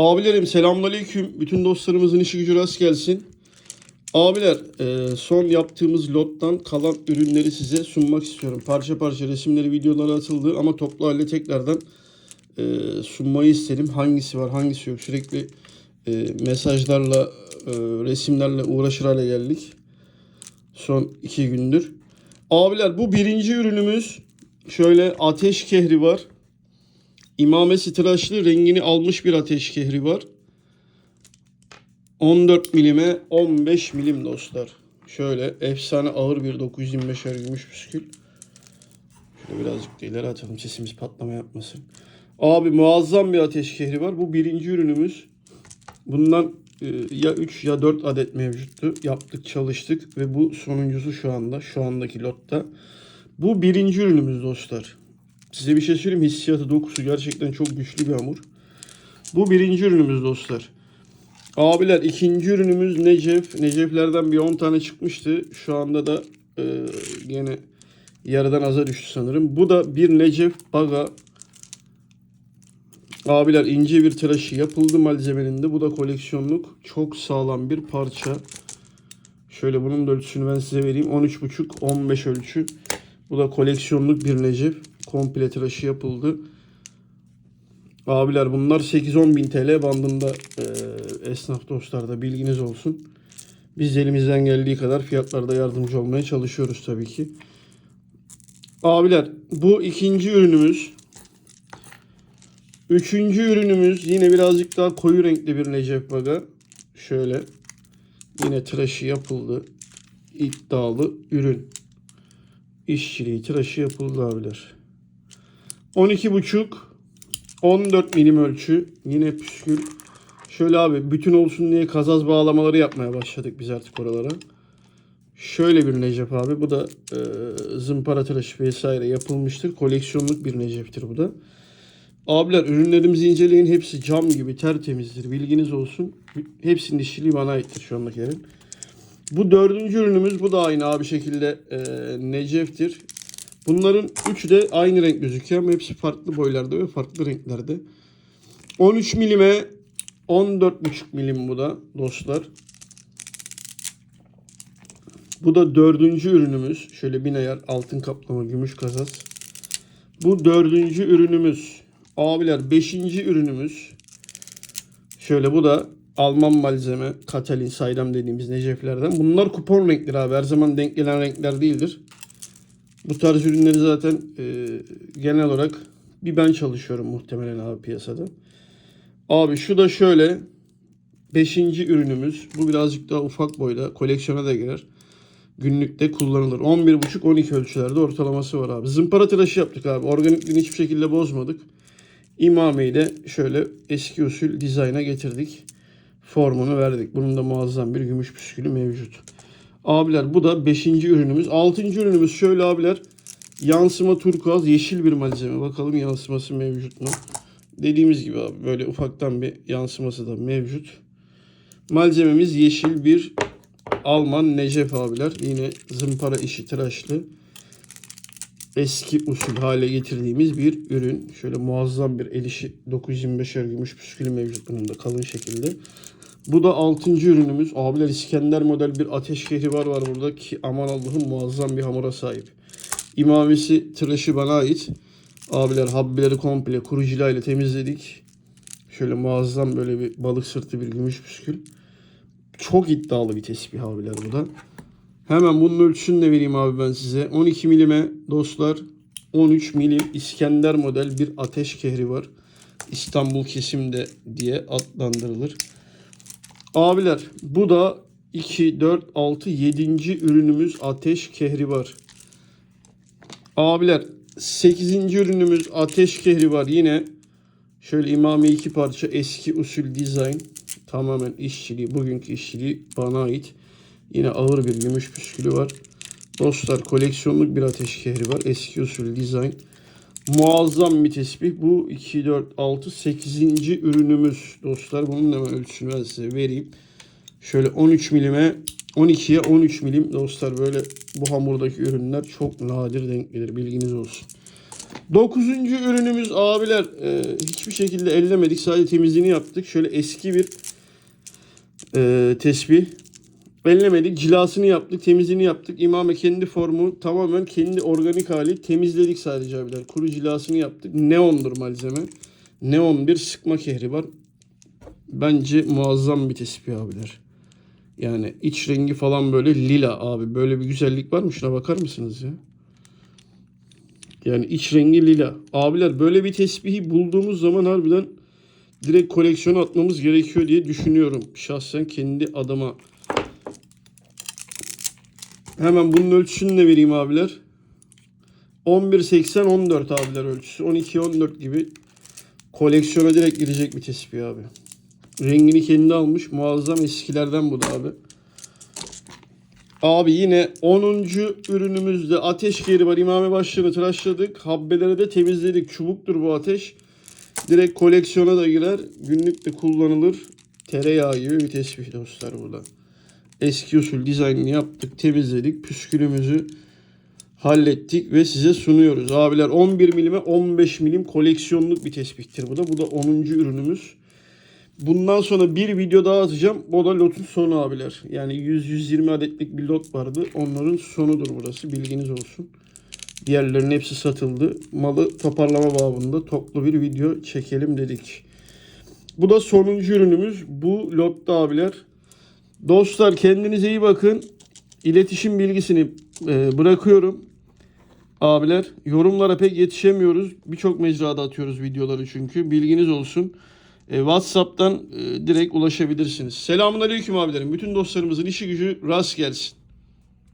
Abilerim selamünaleyküm. Bütün dostlarımızın işi gücü rast gelsin. Abiler e, son yaptığımız lottan kalan ürünleri size sunmak istiyorum. Parça parça resimleri videoları atıldı ama toplu halde tekrardan e, sunmayı istedim. Hangisi var hangisi yok sürekli e, mesajlarla resimlerle uğraşır hale geldik. Son iki gündür. Abiler bu birinci ürünümüz. Şöyle ateş kehri var. İmamesi tıraşlı rengini almış bir ateş kehri var. 14 milime 15 milim dostlar. Şöyle efsane ağır bir 925'er gümüş püskül. Şöyle birazcık da ileri atalım sesimiz patlama yapmasın. Abi muazzam bir ateş kehri var. Bu birinci ürünümüz. Bundan e, ya 3 ya 4 adet mevcuttu. Yaptık çalıştık ve bu sonuncusu şu anda. Şu andaki lotta. Bu birinci ürünümüz dostlar. Size bir şey söyleyeyim. Hissiyatı, dokusu gerçekten çok güçlü bir hamur. Bu birinci ürünümüz dostlar. Abiler ikinci ürünümüz Necef. Neceflerden bir 10 tane çıkmıştı. Şu anda da e, gene yarıdan aza düştü sanırım. Bu da bir Necef Baga. Abiler ince bir tıraşı yapıldı malzemenin de. Bu da koleksiyonluk. Çok sağlam bir parça. Şöyle bunun da ölçüsünü ben size vereyim. 13,5 15 ölçü. Bu da koleksiyonluk bir Necef. Komple tıraşı yapıldı. Abiler bunlar 8-10 bin TL bandında e, esnaf dostlarda bilginiz olsun. Biz elimizden geldiği kadar fiyatlarda yardımcı olmaya çalışıyoruz tabii ki. Abiler bu ikinci ürünümüz. Üçüncü ürünümüz yine birazcık daha koyu renkli bir Necef Baga. Şöyle yine tıraşı yapıldı. İddialı ürün. İşçiliği tıraşı yapıldı abiler. 12,5 14 milim ölçü. Yine püskül. Şöyle abi bütün olsun diye kazaz bağlamaları yapmaya başladık biz artık oralara. Şöyle bir Necef abi. Bu da e, zımpara tıraşı vesaire yapılmıştır. Koleksiyonluk bir Necef'tir bu da. Abiler ürünlerimizi inceleyin. Hepsi cam gibi tertemizdir. Bilginiz olsun. Hepsinin işçiliği bana aittir şu andakilerin. Bu dördüncü ürünümüz. Bu da aynı abi şekilde e, Necef'tir. Bunların üçü de aynı renk gözüküyor ama hepsi farklı boylarda ve farklı renklerde. 13 milime 14,5 milim bu da dostlar. Bu da dördüncü ürünümüz. Şöyle bin ayar altın kaplama gümüş kazas. Bu dördüncü ürünümüz. Abiler beşinci ürünümüz. Şöyle bu da Alman malzeme Katalin saydam dediğimiz Neceflerden. Bunlar kupon renkleri abi. Her zaman denk gelen renkler değildir. Bu tarz ürünleri zaten e, genel olarak bir ben çalışıyorum muhtemelen abi piyasada. Abi şu da şöyle. Beşinci ürünümüz. Bu birazcık daha ufak boyda. Koleksiyona da girer. Günlükte kullanılır. 11,5-12 ölçülerde ortalaması var abi. Zımpara tıraşı yaptık abi. Organikliğini hiçbir şekilde bozmadık. İmameyi de şöyle eski usul dizayna getirdik. Formunu verdik. Bunun da muazzam bir gümüş püskülü mevcut. Abiler bu da 5. ürünümüz. 6. ürünümüz şöyle abiler. Yansıma turkuaz yeşil bir malzeme. Bakalım yansıması mevcut mu? Dediğimiz gibi abi böyle ufaktan bir yansıması da mevcut. Malzememiz yeşil bir Alman Necef abiler. Yine zımpara işi tıraşlı. Eski usul hale getirdiğimiz bir ürün. Şöyle muazzam bir el işi 925'er gümüş püskülü mevcut bunun da kalın şekilde. Bu da 6. ürünümüz. Abiler İskender model bir ateş kehribar var burada ki aman Allah'ım muazzam bir hamura sahip. İmamesi tıraşı bana ait. Abiler habbeleri komple kuru cila ile temizledik. Şöyle muazzam böyle bir balık sırtı bir gümüş püskül. Çok iddialı bir tesbih abiler bu da. Hemen bunun ölçüsünü de vereyim abi ben size. 12 milime dostlar 13 milim İskender model bir ateş kehri var. İstanbul kesimde diye adlandırılır. Abiler bu da 2, 4, 6, 7. ürünümüz ateş kehri var. Abiler 8. ürünümüz ateş kehri var. Yine şöyle imami iki parça eski usul dizayn. Tamamen işçiliği, bugünkü işçiliği bana ait. Yine ağır bir gümüş püskülü var. Dostlar koleksiyonluk bir ateş kehri var. Eski usul dizayn. Muazzam bir tesbih. Bu 2, 4, 6, 8. ürünümüz dostlar. Bunun hemen ölçüsünü ben size vereyim. Şöyle 13 milime 12'ye 13 milim dostlar böyle bu hamurdaki ürünler çok nadir denk gelir bilginiz olsun. Dokuzuncu ürünümüz abiler e, hiçbir şekilde ellemedik sadece temizliğini yaptık. Şöyle eski bir e, tesbih. Ellemedik cilasını yaptık temizliğini yaptık. İmame kendi formu tamamen kendi organik hali temizledik sadece abiler. Kuru cilasını yaptık. Neondur malzeme. Neon bir sıkma kehri var. Bence muazzam bir tespih abiler. Yani iç rengi falan böyle lila abi. Böyle bir güzellik var mı? Şuna bakar mısınız ya? Yani iç rengi lila. Abiler böyle bir tesbihi bulduğumuz zaman harbiden direkt koleksiyona atmamız gerekiyor diye düşünüyorum. Şahsen kendi adıma. Hemen bunun ölçüsünü de vereyim abiler. 11.80 14 abiler ölçüsü. 12 14 gibi koleksiyona direkt girecek bir tespih abi. Rengini kendi almış. Muazzam eskilerden bu da abi. Abi yine 10. ürünümüzde ateş geri var. İmame başlığını tıraşladık. Habbeleri de temizledik. Çubuktur bu ateş. Direkt koleksiyona da girer. Günlük de kullanılır. Tereyağı gibi bir tespih dostlar burada. Eski usul dizaynını yaptık. Temizledik. Püskülümüzü hallettik ve size sunuyoruz. Abiler 11 milime 15 milim koleksiyonluk bir tespihtir bu da. Bu da 10. ürünümüz. Bundan sonra bir video daha atacağım. Bu da lotun sonu abiler. Yani 100-120 adetlik bir lot vardı. Onların sonudur burası. Bilginiz olsun. Diğerlerinin hepsi satıldı. Malı toparlama babında toplu bir video çekelim dedik. Bu da sonuncu ürünümüz. Bu lotta abiler. Dostlar kendinize iyi bakın. İletişim bilgisini e, bırakıyorum. Abiler yorumlara pek yetişemiyoruz. Birçok mecrada atıyoruz videoları çünkü. Bilginiz olsun. E, WhatsApp'tan e, direkt ulaşabilirsiniz. Selamun Aleyküm abilerim. Bütün dostlarımızın işi gücü rast gelsin.